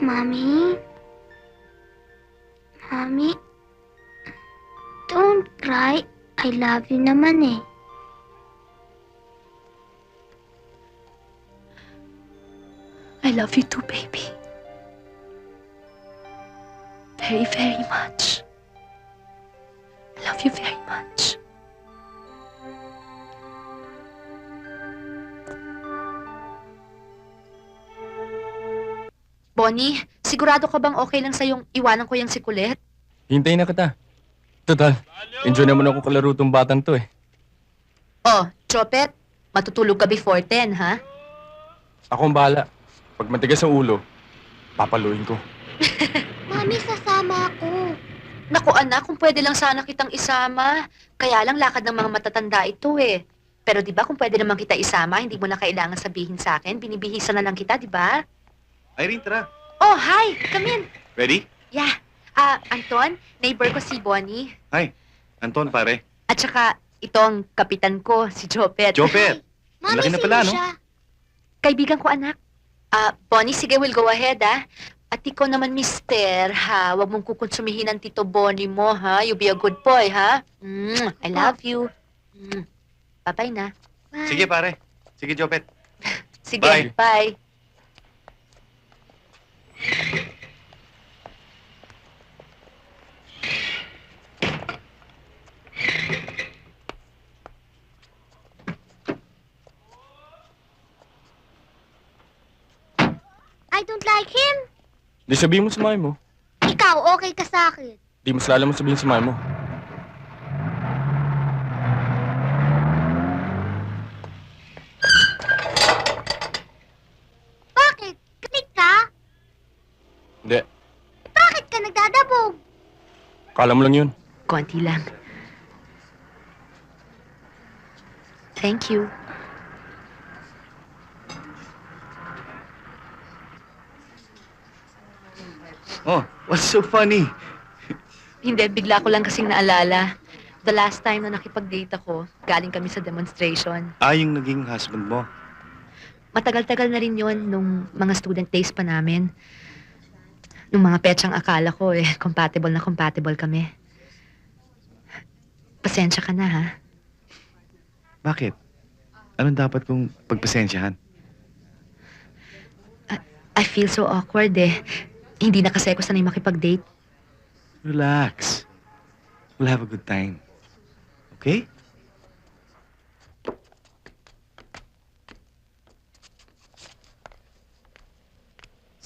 Mommy? Mommy? Don't cry. I love you naman eh. I love you too, baby. Very, very much. Bonnie, sigurado ka bang okay lang sa'yong iwanan ko yung si Colette? Hintayin na kita. Total, enjoy naman ako kalaro tong batang to eh. Oh, Chopet, matutulog ka before 10, ha? Ako ang bahala. Pag matigas ang ulo, papaluin ko. Mommy, sasama ako. Naku anak, kung pwede lang sana kitang isama. Kaya lang lakad ng mga matatanda ito eh. Pero di ba kung pwede naman kita isama, hindi mo na kailangan sabihin sa akin. Binibihisa na lang kita, di ba? Irene, tara. Oh, hi! Come in. Ready? Yeah. Ah, Anton, neighbor ko si Bonnie. Hi. Anton, pare. At saka, itong kapitan ko, si Jopet. Jopet. Mommy, Laki na sino pala, no? siya? Kaibigan ko, anak. Ah, Bonnie, sige, we'll go ahead, ah. At ikaw naman, mister, ha? Huwag mong kukonsumihin ng tito Bonnie mo, ha? You be a good boy, ha? Mm, I love you. Mm. Bye-bye na. Bye. Sige, pare. Sige, Jopet. Sige, Bye. bye. I don't like him. Di sabihin mo sa mami mo. Ikaw, okay ka sa akin. Di mas lalo mo sabihin sa mami mo. Bakit? Galit ka? Hindi, Bakit ka nagdadabog? kala mo lang yun. Konti lang. Thank you. Oh, what's so funny? Hindi, bigla ko lang kasing naalala. The last time na nakipag-date ako, galing kami sa demonstration. Ah, yung naging husband mo. Matagal-tagal na rin yon nung mga student days pa namin. Nung mga petsang akala ko eh, compatible na compatible kami. Pasensya ka na ha. Bakit? Anong dapat kong pagpasensyahan? I feel so awkward eh. Hindi na kasi ako sanay makipag-date. Relax. We'll have a good time. Okay?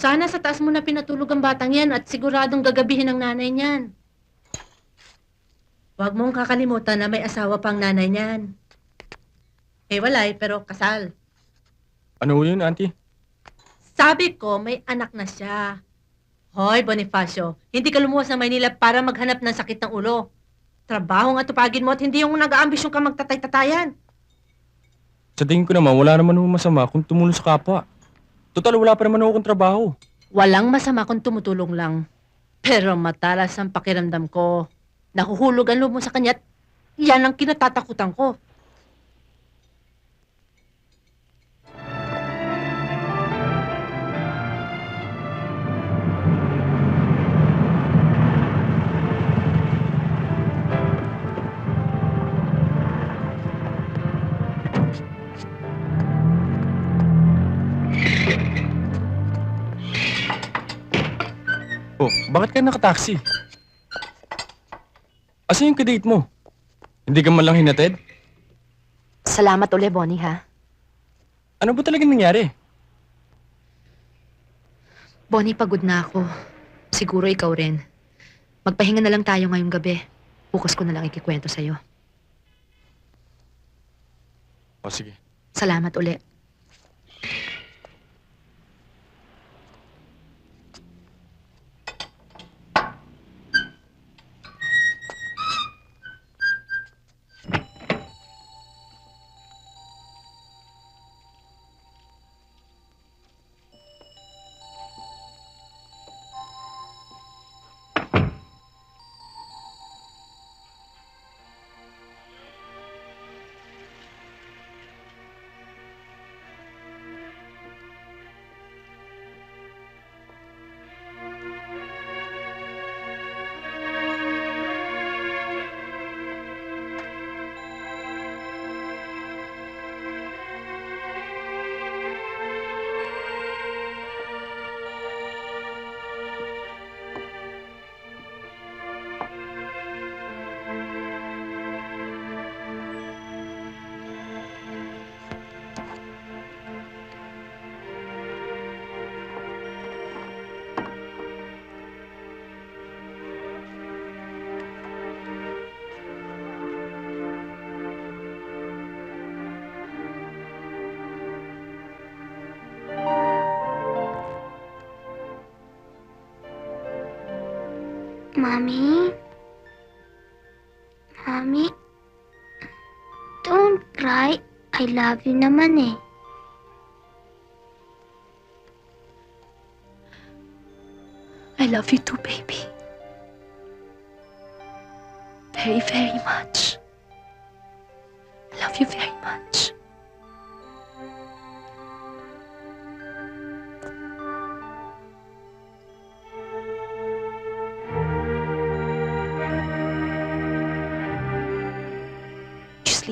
Sana sa taas mo na pinatulog ang batang yan at siguradong gagabihin ng nanay niyan. Huwag mong kakalimutan na may asawa pang nanay niyan. Eh, walay, pero kasal. Ano yun, auntie? Sabi ko, may anak na siya. Hoy, Bonifacio, hindi ka lumuwas ng Maynila para maghanap ng sakit ng ulo. Trabaho nga tupagin mo at hindi yung nag-aambisyon ka magtatay-tatayan. Sa tingin ko naman, wala naman ho masama kung tumulong sa kapwa. Total, wala pa naman akong trabaho. Walang masama kung tumutulong lang. Pero matalas ang pakiramdam ko. Nahuhulog ang loob mo sa kanya yan ang kinatatakutan ko. Oh, bakit ka nakataksi? Asa yung kadate mo? Hindi ka man lang hinatid? Salamat uli, Bonnie ha. Ano ba talagang nangyari? Bonnie, pagod na ako. Siguro ikaw rin. Magpahinga na lang tayo ngayong gabi. Bukas ko na lang ikikwento sa'yo. O sige. Salamat uli. Mommy? Mommy? Don't cry. I love you naman eh. I love you too, baby. Very, very much. I love you very much.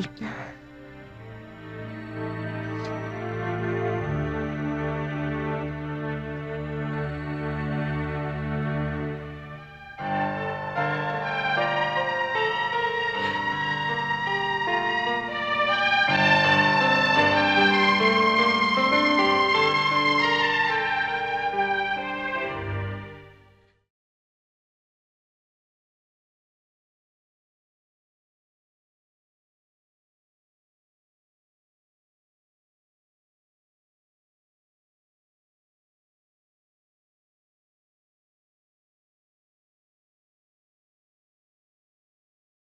You sleep na.